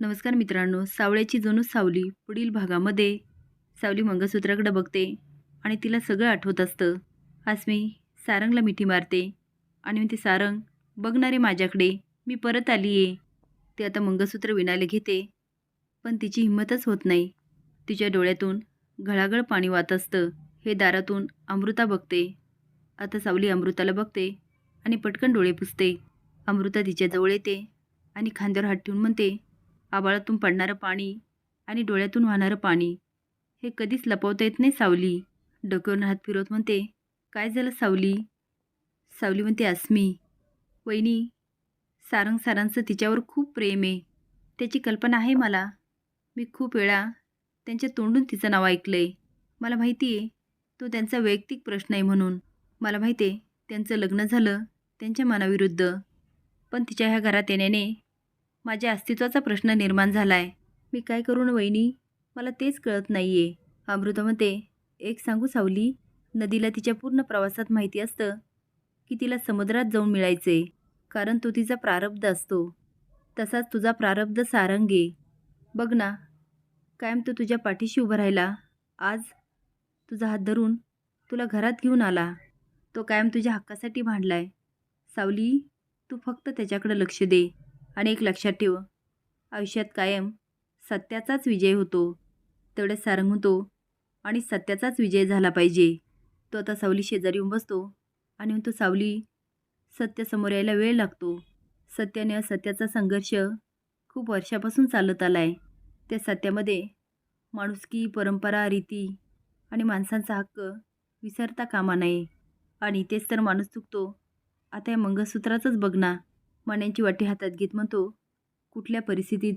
नमस्कार मित्रांनो सावळ्याची जणू सावली पुढील भागामध्ये सावली मंगळसूत्राकडे बघते आणि तिला सगळं आठवत असतं. आज मी सारंगला मिठी मारते आणि ते सारंग बघणारे माझ्याकडे मी परत आली आहे ते आता मंगळसूत्र विणायला घेते पण तिची हिंमतच होत नाही. तिच्या डोळ्यातून घळाघळ पाणी वाहत असतं. हे दारातून अमृता बघते. आता सावली अमृताला बघते आणि पटकन डोळे पुसते. अमृता तिच्याजवळ येते आणि खांद्यावर हात ठेवून म्हणते आबाळातून पडणारं पाणी आणि डोळ्यातून वाहणारं पाणी. हे कधीच लपवता येत नाही सावली. डोक्यावरून हात फिरवत म्हणते काय झालं सावली? सावली म्हणते अस्मी. वहिनी सारंग सारांचं तिच्यावर खूप प्रेम आहे. त्याची कल्पना आहे मला. मी खूप वेळा त्यांच्या तोंडून तिचं नाव ऐकलं आहे मला माहिती आहे तो त्यांचा वैयक्तिक प्रश्न आहे म्हणून. मला माहिती आहे त्यांचं लग्न झालं त्यांच्या मनाविरुद्ध. पण तिच्या ह्या घरात येण्याने माझ्या अस्तित्वाचा प्रश्न निर्माण झाला आहे मी काय करू ना वहिनी? मला तेच कळत नाही आहे अमृता म्हणते एक सांगू सावली नदीला तिच्या पूर्ण प्रवासात माहिती असतं की तिला समुद्रात जाऊन मिळायचे कारण तो तिचा प्रारब्ध असतो. तसाच तुझा प्रारब्ध सारंगे. बघ ना कायम तो तुझ्या पाठीशी उभा राहिला. आज तुझा हात धरून तुला घरात घेऊन आला. तो कायम तुझ्या हक्कासाठी भांडलाय. सावली तू फक्त त्याच्याकडे लक्ष दे. आणि एक लक्षात ठेव. आयुष्यात कायम सत्याचाच विजय होतो. तेवढ्यात सारंग होतो आणि सत्याचाच विजय झाला पाहिजे. तो आता सावली शेजारी येऊन बसतो आणि तो सावली सत्य समोर यायला वेळ लागतो. सत्याने असत्याचा संघर्ष खूप वर्षापासून चालत आला आहे त्या सत्यामध्ये माणुसकी परंपरा रीती आणि माणसांचा हक्क विसरता कामा नये. आणि तेच तर माणूस चुकतो. आता या मंगळसूत्राचंच बघ ना. मण्यांची वाटी हातात घेत म्हणतो कुठल्या परिस्थितीत?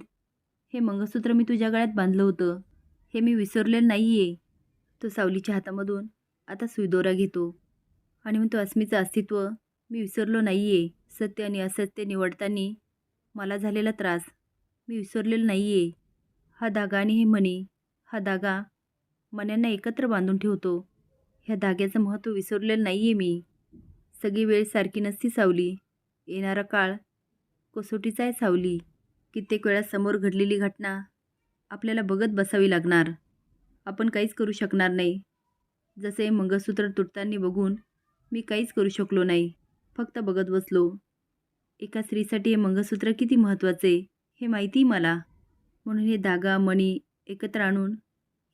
हे मंगळसूत्र मी तुझ्या गळ्यात बांधलं होतं. हे मी विसरलेलं नाही आहे तो सावलीच्या हातामधून आता सुईदोरा घेतो आणि म्हणतो अस्मीचं अस्तित्व मी विसरलो नाही आहे सत्य आणि असत्य निवडताना मला झालेला त्रास मी विसरलेलं नाही आहे हा धागा आणि हे मणी हा धागा मण्यांना एकत्र बांधून ठेवतो. ह्या धाग्याचं महत्त्व विसरलेलं नाही आहे मी. सगळी वेळ सारखी नसती सावली. येणारा काळ कसोटीचा आहे सावली. कित्येक वेळा समोर घडलेली घटना आपल्याला बघत बसावी लागणार. आपण काहीच करू शकणार नाही. जसे मंगळसूत्र तुटताना बघून मी काहीच करू शकलो नाही. फक्त बघत बसलो. एका स्त्रीसाठी हे मंगळसूत्र किती महत्त्वाचे हे माहिती मला. म्हणून हे धागा मणी एकत्र आणून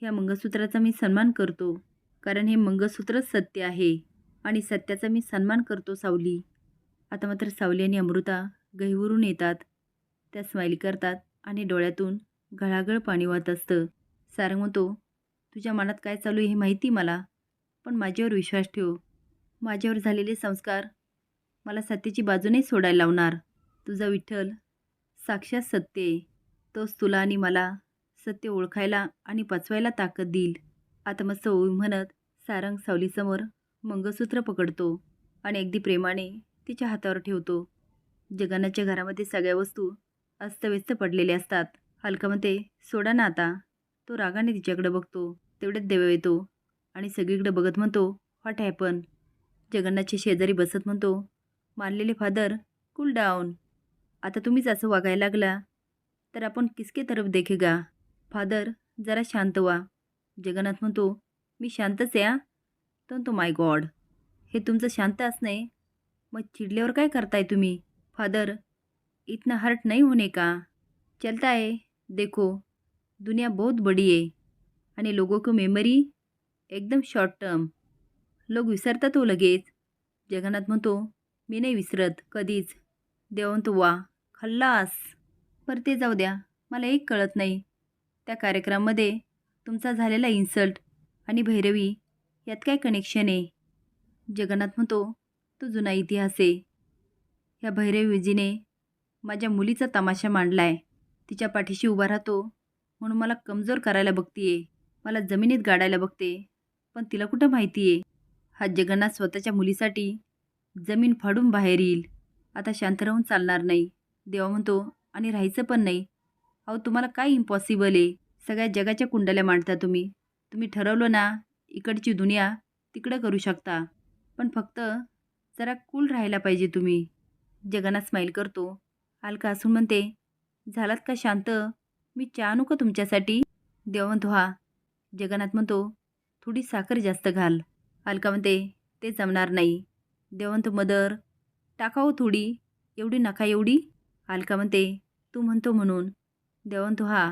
ह्या मंगळसूत्राचा मी सन्मान करतो. कारण हे मंगळसूत्रच सत्य आहे आणि सत्याचा मी सन्मान करतो सावली. आता मात्र सावली आणि अमृता गहीवरून येतात. त्या स्माईल करतात आणि डोळ्यातून घळाघळ पाणी वाहत असतं. सारंग म्हणतो तुझ्या मनात काय चालू आहे हे माहिती मला पण माझ्यावर विश्वास ठेव. माझ्यावर झालेले संस्कार मला सत्याची बाजू नाही सोडायला लावणार. तुझा विठ्ठल साक्षात सत्य आहे. तोच तुला आणि मला सत्य ओळखायला आणि पचवायला ताकद देईल. आता मस्त ओवी म्हणत सारंग सावलीसमोर मंगळसूत्र पकडतो आणि अगदी प्रेमाने तिच्या हातावर ठेवतो. जगन्नाथच्या घरामध्ये सगळ्या वस्तू अस्तव्यस्त पडलेल्या असतात. हलका म्हणते सोडा ना आता. तो रागाने तिच्याकडे बघतो. तेवढ्यात देव येतो आणि सगळीकडे बघत म्हणतो व्हॉट हॅपन जगन्नाथच्या शेजारी बसत म्हणतो मानलेले फादर कूल डाऊन आता तुम्हीच असं वागायला लागला. तर आपण किसके तरफ देखेगा? फादर जरा शांत व्हा. जगन्नाथ म्हणतो मी शांतच या तर तो माय गॉड हे तुमचं शांत असणे मग चिडल्यावर काय करताय तुम्ही? फादर इतना हर्ट नहीं होने का चलता है देखो. दुनिया बहुत बड़ी है आणि लोगों को मेमरी एकदम शॉर्ट टर्म लोक विसरतात हो लगेच. जगन्नाथ म्हणतो मी नाही विसरत कधीच. देवंत वा. खल्लास. पर ते जाऊ द्या. मला एक कळत नाही. त्या कार्यक्रमामध्ये तुमचा झालेला इन्सल्ट आणि भैरवी यात काय कनेक्शन आहे? जगन्नाथ म्हणतो तो जुना इतिहास आहे. ह्या भैरवीजीने माझ्या मुलीचा तमाशा मांडला आहे तिच्या पाठीशी उभा राहतो. म्हणून मला कमजोर करायला बघतीये. मला जमिनीत गाडायला बघते. पण तिला कुठं माहिती आहे हा जगन्नाथ स्वतःच्या मुलीसाठी जमीन फाडून बाहेर येईल. आता शांत राहून चालणार नाही. देवा म्हणतो आणि राहायचं पण नाही. अहो तुम्हाला काय इम्पॉसिबल आहे? सगळ्या जगाच्या कुंडल्या मांडता तुम्ही. तुम्ही ठरवलं ना इकडची दुनिया तिकडं करू शकता. पण फक्त जरा कूल राहायला पाहिजे तुम्ही. जगन्नाथ स्माईल करतो. अलका असून म्हणते झालात का शांत? मी चहा नको का तुमच्यासाठी. देव म्हणतो हा जगन्नाथ म्हणतो थोडी साखर जास्त घाल. अलका म्हणते ते जमणार नाही. देव म्हणतो मदर टाकावं हो थोडी. एवढी नका एवढी. अलका म्हणते तू म्हणतो म्हणून. देव म्हणतो हा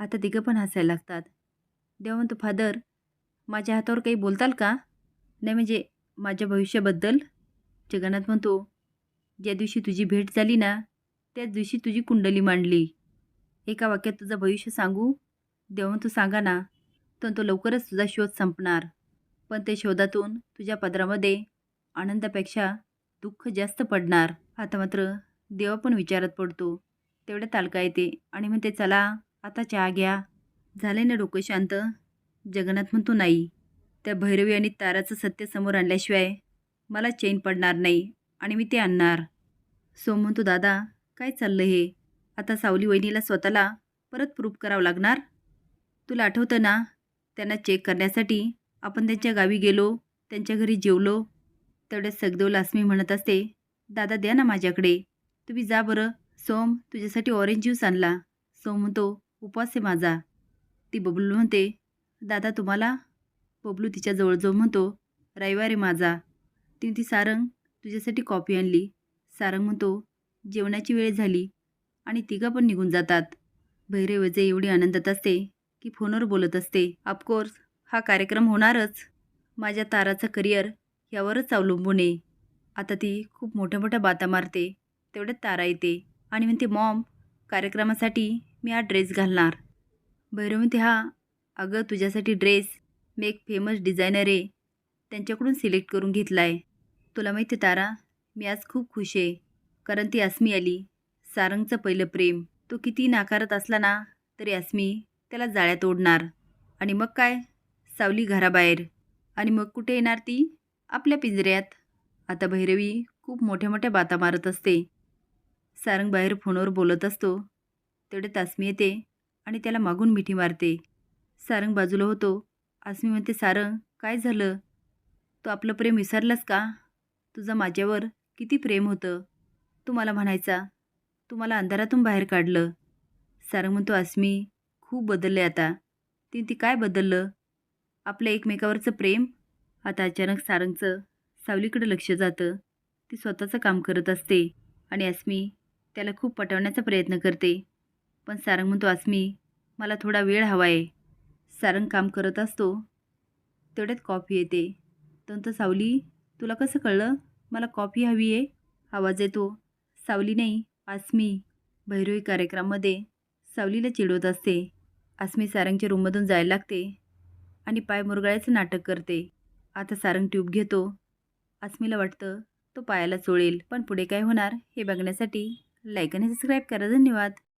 आता तिघं पण हसायला लागतात. देव म्हणतो फादर माझ्या हातावर काही बोलताल का? नाही म्हणजे माझ्या भविष्याबद्दल? जगन्नाथ म्हणतो ज्या दिवशी तुझी भेट झाली ना त्याच दिवशी तुझी कुंडली मांडली. एका वाक्यात तुझं भविष्य सांगू. देवा तू सांगा ना तर तो लवकरच तुझा शोध संपणार. पण ते शोधातून तुझ्या पदरामध्ये आनंदापेक्षा दुःख जास्त पडणार. आता मात्र देवा पण विचारात पडतो. तेवढ्या तालका येते आणि म्हणते चला आता चहा घ्या. झाले ना डोकं शांत. जगन्नाथ म्हणतो नाही. त्या भैरवी आणि ताराचं सत्य समोर आणल्याशिवाय मला चैन पडणार नाही आणि मी ते आणणार. सो म्हणतो दादा काय चाललं हे? आता सावली वहिनीला स्वतःला परत प्रूफ करावं लागणार? तुला आठवतं ना त्यांना चेक करण्यासाठी आपण त्यांच्या गावी गेलो त्यांच्या घरी जेवलो. तेवढ्यात सगदेव लासमी म्हणत असते दादा द्या ना माझ्याकडे. तुम्ही जा बरं. सोम तुझ्यासाठी ऑरेंज ज्यूस आणला. सोम म्हणतो उपवास आहे माझा. ती बबलू म्हणते दादा तुम्हाला? बबलू तिच्या जवळजवळ म्हणतो रविवार आहे माझा. तिने ती सारंग तुझ्यासाठी कॉफी आणली. सारंग म्हणतो जेवणाची वेळ झाली आणि तिघं पण निघून जातात. भैरवजे एवढी आनंदात असते की फोनवर बोलत असते. ऑफकोर्स हा कार्यक्रम होणारच. माझ्या ताराचं करिअर यावरच अवलंबून आहे. आता ती खूप मोठ्या मोठ्या बाता मारते तेवढ्यात तारा येते आणि म्हणते मॉम कार्यक्रमासाठी मी हा ड्रेस घालणार. भैरव म्हणते हा अगं तुझ्यासाठी ड्रेस मी एक फेमस डिझायनर आहे. त्यांच्याकडून सिलेक्ट करून घेतला आहे तुला माहिती आहे तारा मी आज खूप खुश आहे. कारण ती अस्मी आली. सारंगचं पहिलं प्रेम. तो किती नाकारत असला ना तरी अस्मी त्याला जाळ्यात ओढणार. आणि मग काय? सावली घराबाहेर. आणि मग कुठे येणार ती? आपल्या पिंजऱ्यात. आता भैरवी खूप मोठ्या मोठ्या बाता मारत असते. सारंग बाहेर फोनवर बोलत असतो. तेवढे तासमी येते आणि त्याला मागून मिठी मारते. सारंग बाजूला होतो. आसमी म्हणते सारंग काय झालं? तो आपलं प्रेम विसरलास का? तुझं माझ्यावर किती प्रेम होतं? तू मला म्हणायचा तू मला अंधारातून बाहेर काढलं. सारंग म्हणतो आसमी खूप बदलले आता. ती ती काय बदललं? आपलं एकमेकावरचं प्रेम. आता अचानक सारंगचं सावलीकडे लक्ष जातं. ती स्वतःचं काम करत असते आणि अस्मी त्याला खूप पटवण्याचा प्रयत्न करते. पण सारंग म्हणतो अस्मी मला थोडा वेळ हवा आहे सारंग काम करत असतो. तेवढ्यात कॉफी येते. तंत सावली तुला कसं कळलं? मला कॉफी हवी आहे. आवाज येतो. सावली नाही आसमी. भैरवी कार्यक्रमामध्ये सावलीला चिडवत असते. आसमी सारंगच्या रूममधून जायला लागते आणि पाय मुरगाळ्याचं नाटक करते. आता सारंग ट्यूब घेतो. आसमीला वाटतं तो पायाला चोळेल. पण पुढे काय होणार हे बघण्यासाठी लाईक आणि सबस्क्राईब करा. धन्यवाद.